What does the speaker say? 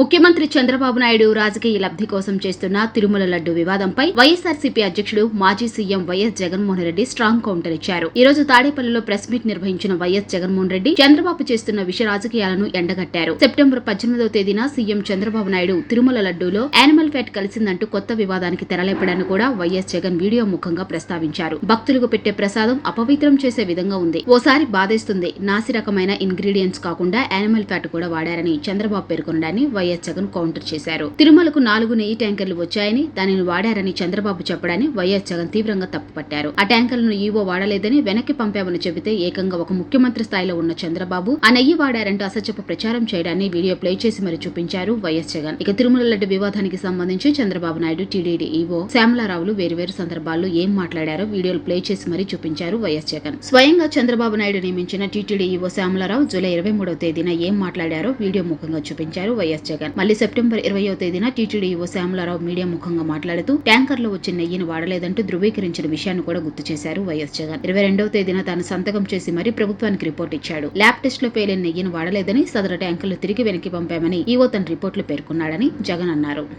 ముఖ్యమంత్రి చంద్రబాబు నాయుడు రాజకీయ లబ్ధి కోసం చేస్తున్న తిరుమల లడ్డు వివాదంపై వైఎస్ఆర్సీపీ అధ్యక్షుడు మాజీ CM YS Jaganmohan Reddy strong counter ఇచ్చారు. ఈ రోజు తాడేపల్లిలో ప్రెస్ మీట్ నిర్వహించిన వైఎస్ జగన్మోహన్ రెడ్డి చంద్రబాబు చేస్తున్న విష రాజకీయాలను ఎండగట్టారు. సెప్టెంబర్ పద్దెనిమిదో తేదీన సీఎం చంద్రబాబు నాయుడు తిరుమల లడ్డూలో యానిమల్ ఫ్యాట్ కలిసిందంటూ కొత్త వివాదానికి తెరలేపడాన్ని కూడా వైఎస్ జగన్ వీడియో ముఖంగా ప్రస్తావించారు. భక్తులకు పెట్టే ప్రసాదం అపవిత్రం చేసే విధంగా ఉంది. ఓసారి బాధేస్తుంది. నాసి రకమైన ఇంగ్రీడియంట్స్ కాకుండా యానిమల్ ఫ్యాట్ కూడా వాడారని చంద్రబాబు పేర్కొనడాన్ని వైఎస్ వైఎస్ జగన్ కౌంటర్ చేశారు. తిరుమలకు నాలుగు నెయ్యి ట్యాంకర్లు వచ్చాయని దానిని వాడారని చంద్రబాబు చెప్పడాన్ని వైఎస్ జగన్ తీవ్రంగా తప్పుపట్టారు. ఆ ట్యాంకర్లను ఈవో వాడలేదని వెనక్కి పంపామని చెబితే ఏకంగా ఒక ముఖ్యమంత్రి స్థాయిలో ఉన్న చంద్రబాబు ఆ నెయ్యి వాడారంటూ అసత్యపు ప్రచారం చేయడాన్ని వీడియో ప్లే చేసి మరి చూపించారు వైఎస్ జగన్. ఇక తిరుమల లడ్డు వివాదానికి సంబంధించి చంద్రబాబు నాయుడు టీడీడీ ఈవో శ్యామలారావులు వేరువేరు సందర్భాల్లో ఏం మాట్లాడారో వీడియోలు ప్లే చేసి మరీ చూపించారు వైఎస్ జగన్. స్వయంగా చంద్రబాబు నాయుడు నియమించిన టీటీడీ ఈవో శ్యామలారావు జూలై ఇరవై మూడవ తేదీన ఏం మాట్లాడారో వీడియో ముఖంగా చూపించారు వైఎస్ జగన్. మళ్ళీ సెప్టెంబర్ ఇరవయో తేదీన టీటీడీ ఓ శ్యామలారావు మీడియా ముఖంగా మాట్లాడుతూ ట్యాంకర్లో వచ్చిన నెయ్యిని వాడలేదంటూ ధృవీకరించిన విషయాన్ని కూడా గుర్తు చేశారు వైఎస్ జగన్. ఇరవై రెండవ తేదీన తాను సంతకం చేసి మరీ ప్రభుత్వానికి రిపోర్ట్ ఇచ్చాడు. ల్యాబ్ టెస్ట్లో పేలిన నెయ్యిని వాడలేదని సదరు ట్యాంకర్లు తిరిగి వెనక్కి పంపామని ఈవో తన రిపోర్టులో పేర్కొన్నాడని జగన్ అన్నారు.